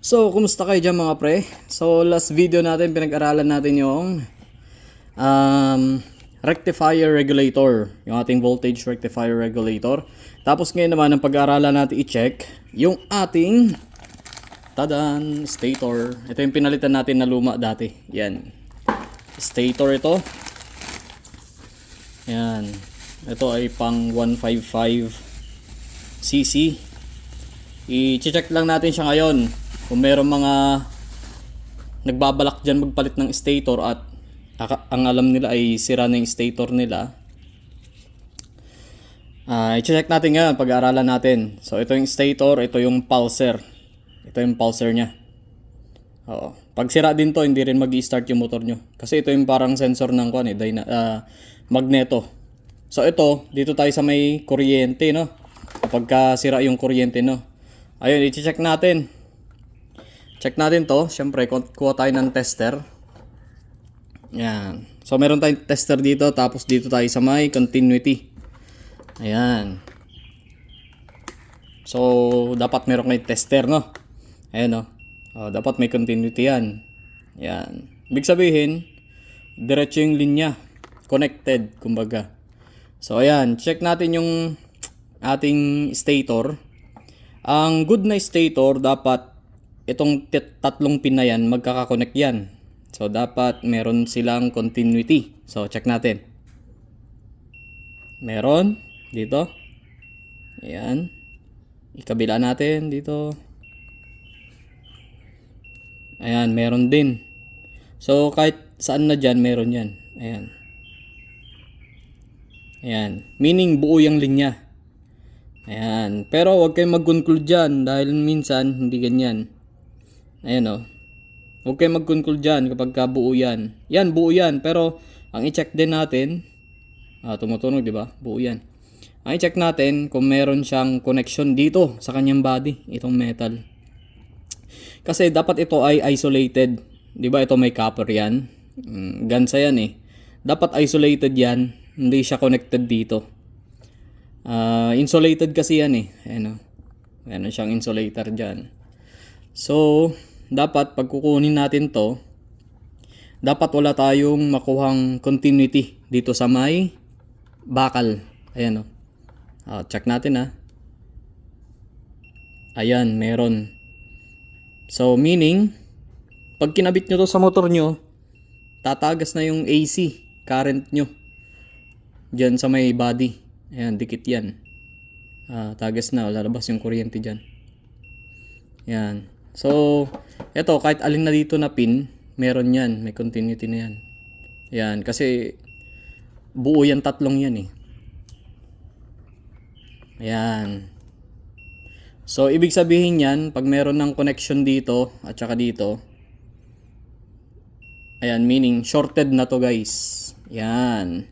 So, kumusta kayo dyan mga pre? So, last video natin, pinag-aralan natin yung um, rectifier regulator. Yung ating voltage rectifier regulator. Tapos ngayon naman, ang pag-aaralan natin i-check yung ating tadan, stator. Ito yung pinalitan natin na luma dati. Yan. Stator ito. Yan. Ito ay pang 155 cc. I-check lang natin siya ngayon kung meron mga nagbabalak dyan magpalit ng stator at ang alam nila ay sira na yung stator nila. Ah, i-check natin ngayon, pag-aaralan natin. So ito yung stator, ito yung pulser. Ito yung pulser niya. Oo. Pag sira din to, hindi rin mag-start yung motor nyo. Kasi ito yung parang sensor ng kwan eh, dyna- ah, magneto. So ito, dito tayo sa may kuryente, no? Kapag ka sira yung kuryente, no? Ayun, i-check natin. Check natin to. Siyempre, ku- kuha tayo ng tester. Yan. So, meron tayong tester dito. Tapos dito tayo sa may continuity. Ayan. So, dapat meron kayong tester, no? Ayan, no? Oh, dapat may continuity yan. Yan. Ibig sabihin, diretso yung linya. Connected, kumbaga. So, ayan. Check natin yung ating stator. Ang good na stator, dapat itong tatlong pin na yan, magkakakonect yan. So, dapat meron silang continuity. So, check natin. Meron. Dito. Ayan. Ikabila natin dito. Ayan, meron din. So, kahit saan na dyan, meron yan. Ayan. Ayan. Meaning, buo yung linya. Ayan. Pero, huwag kayong mag-conclude dyan dahil minsan, hindi ganyan. Ayan o. Huwag kayong mag-conclude dyan kapag ka buo yan. Yan, buo yan. Pero, ang i-check din natin, ah, tumutunog, di ba? Buo yan. Ang i-check natin kung meron siyang connection dito sa kanyang body, itong metal. Kasi dapat ito ay isolated. 'Di ba ito may copper 'yan? Mm, gansa 'yan eh. Dapat isolated 'yan, hindi siya connected dito. Ah, insulated kasi 'yan eh. Ayun oh. Meron siyang insulator diyan. So, dapat pag kukunin natin 'to, dapat wala tayong makuhang continuity dito sa may bakal. Ayan oh. Ah, check natin ah. Ayan, meron. So, meaning, pag kinabit nyo to sa motor nyo, tatagas na yung AC, current nyo. Diyan sa may body. Ayan, dikit yan. Ah, tagas na, lalabas yung kuryente dyan. Yan. So, eto, kahit alin na dito na pin, meron yan. May continuity na yan. Yan, kasi buo yan tatlong yan eh. Ayan. So, ibig sabihin yan, pag meron ng connection dito at saka dito, ayan, meaning shorted na to guys. Yan.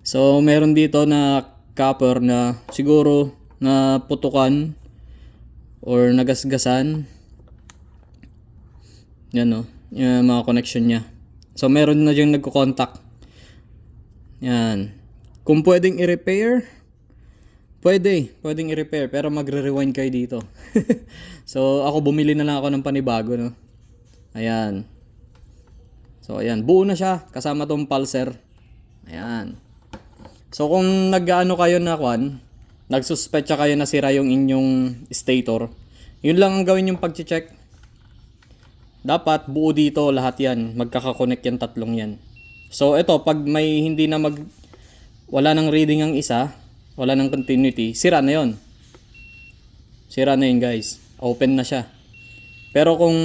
So, meron dito na copper na siguro na putukan or nagasgasan. Yan no, yung mga connection niya. So, meron na diyang nagko-contact. Yan. Kung pwedeng i-repair, Pwede, pwedeng i-repair pero magre-rewind kayo dito. so ako bumili na lang ako ng panibago no. Ayan. So ayan, buo na siya kasama tong pulser. Ayan. So kung nag-ano kayo na kwan, nagsuspetsa kayo na sira yung inyong stator, yun lang ang gawin yung pag-check. Dapat buo dito lahat yan, magkaka-connect yan tatlong yan. So ito, pag may hindi na mag wala nang reading ang isa, wala nang continuity, sira na yon. Sira na yun guys. Open na siya. Pero kung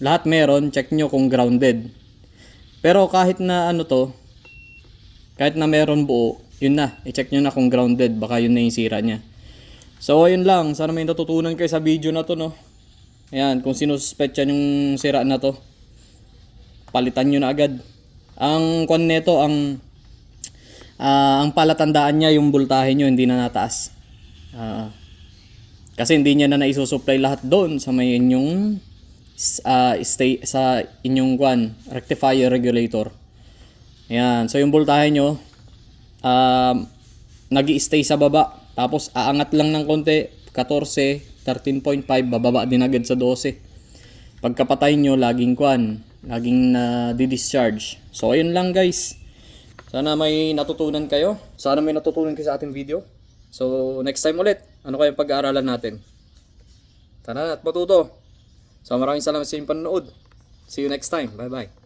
lahat meron, check nyo kung grounded. Pero kahit na ano to, kahit na meron buo, yun na. I-check nyo na kung grounded. Baka yun na yung sira niya. So, ayun lang. Sana may natutunan kayo sa video na to, no? Ayan, kung sinuspetya yung sira na to, palitan nyo na agad. Ang kwan neto, ang Ah, ang palatandaan niya yung voltahe nyo hindi na nataas. Ah, kasi hindi niya na naisusupply lahat doon sa may inyong ah, stay sa inyong kwan, rectifier regulator. Ayan, so yung voltahe nyo um, nag-i-stay sa baba. Tapos aangat lang ng konti, 14, 13.5, bababa din agad sa 12. pagkapatay nyo, laging kwan, laging na discharge So, ayun lang guys. Sana may natutunan kayo. Sana may natutunan kayo sa ating video. So, next time ulit, ano kayang pag-aaralan natin? Tara at matuto. So, maraming salamat sa inyong panonood. See you next time. Bye-bye.